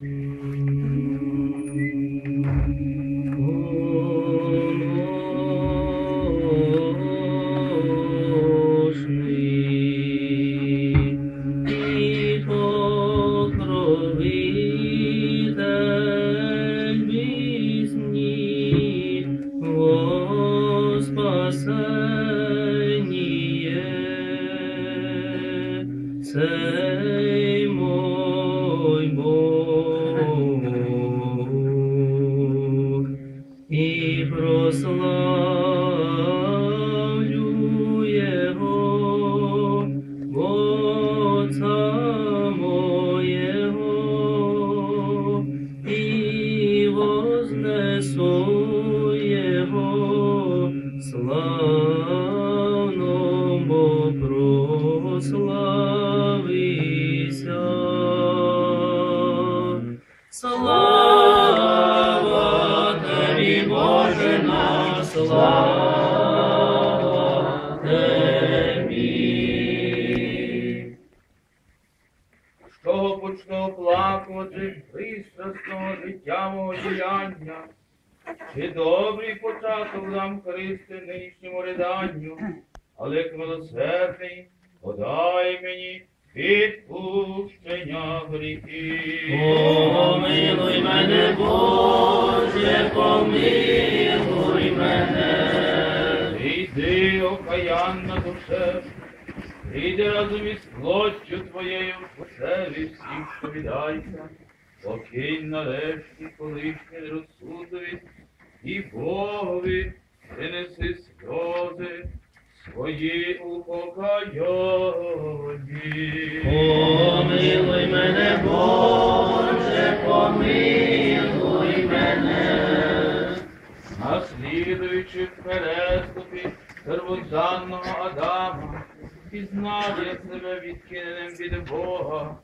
Shri Ito Слава тобі, Боже наш, слава тобі. Що почну оплакувати пристрасного життя мого діяння, чи добрий початок дам Христи нинішньому риданню, але як милосердний, подай мені відпущення гріхів. Помилуй мене, Боже, помилуй мене. Йди, окаянна душе, прийди разом із плоттю твоєю в поселі всім, що віддайся, покинь нарешті колишнє нерозсудові і Богові принеси сльози свої упокайонні. Помилуй себе відкиненим від Бога,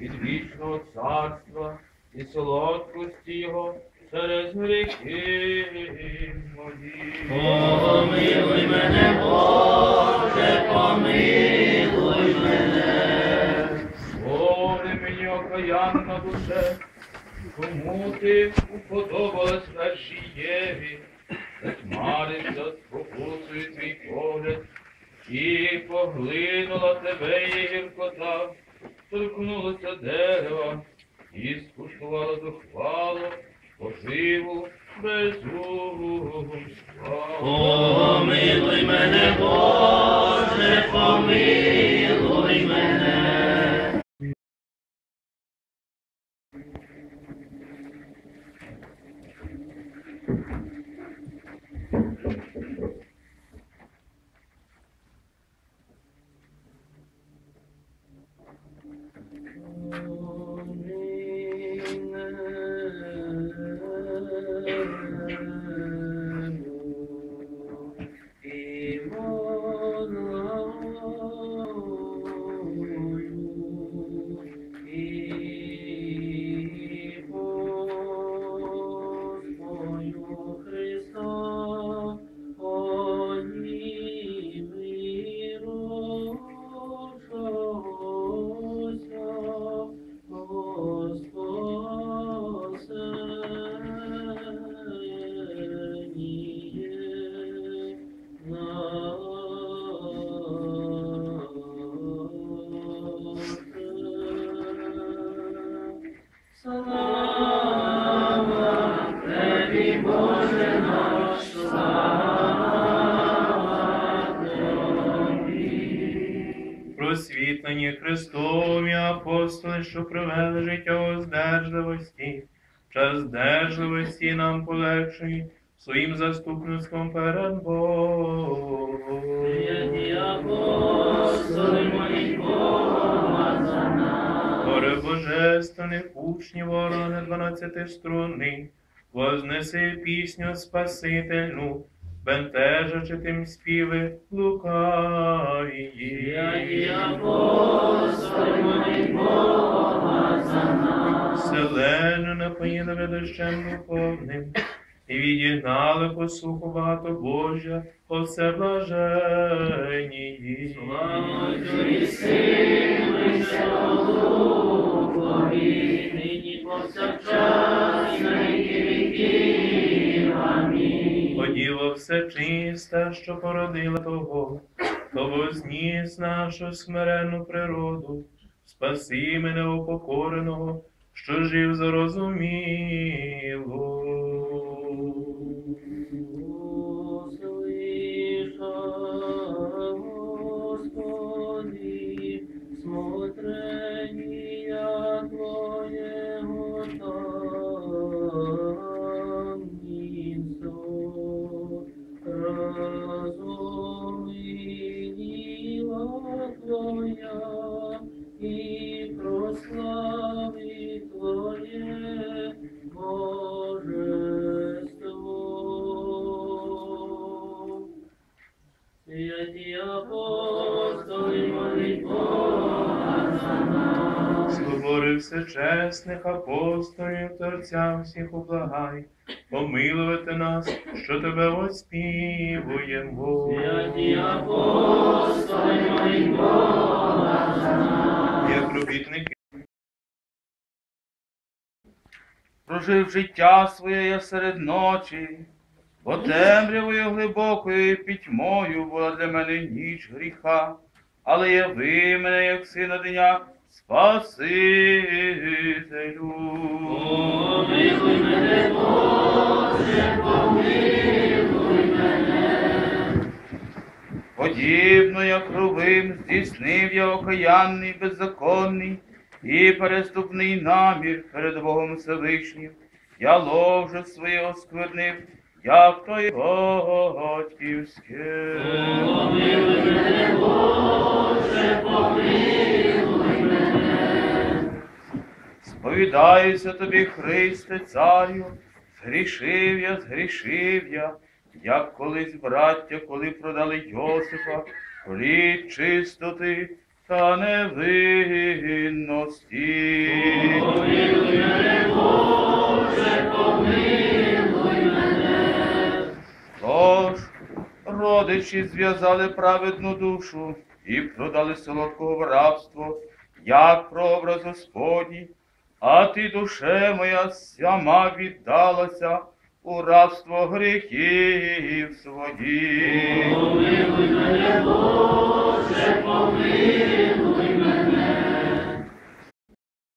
від вічного царства і солодкості Його через гріхи мої. Помилуй мене, Боже, помилуй мене. Горе мені окаянна душе, кому ти уподобалась першій Єві, затьмарився спокусою твій погляд, і поглинула тебе її гіркота, торкнулася дерева, і скуштувала зухвало, поживу безумства. Помилуй мене, Боже, помилуй Просвітлені Христові апостоли, що провели життя у здержливості, час здержливості нам полегшує своїм заступництвом перед Богом. Святі апостоли, моліть Бога за нас. Горе божественних учнів ворони дванадцяти струни, вознеси пісню Спасительну, бентежачи тим співи лукавії. Святі апостоли, моліть Бога за нас. Вселену напоїли ведощем духовним, і відігнали посуху багато Божа, оце блаженні. Слава Отцю і Сину, і Духові, нині повсякчас на віки віків. Все чиста, що породила того, то возніс нашу смиренну природу, спаси мене упокореного, що жив зарозуміло. Всечесних апостолів та отця всіх облагай, помилувати нас, що тебе оспівуємо. Святі апостоли, моліть Бога. Як робітники Прожив життя своє я серед ночі, бо темрявою глибокою пітьмою була для мене ніч гріха, але яви мене, як сина дня, Спасителю. Помилуй мене, Боже, помилуй мене. Подібно як кровим здійснив я окаянний беззаконний і переступний намір перед Богом Всевишнім. Я ложе своє осквернив, як той батьківське. Помилуй мене, Боже, помилуй Сповідаюся тобі, Христе, царю, згрішив я, згрішив я, як колись браття, коли продали Йосифа, плід чистоти та невинності. Помилуй. Тож родичі зв'язали праведну душу і продали солодкого в рабство, як прообраз Господній, а ти, душе моя, сама віддалася у рабство гріхів своїх. Помилуй мене, Боже, помилуй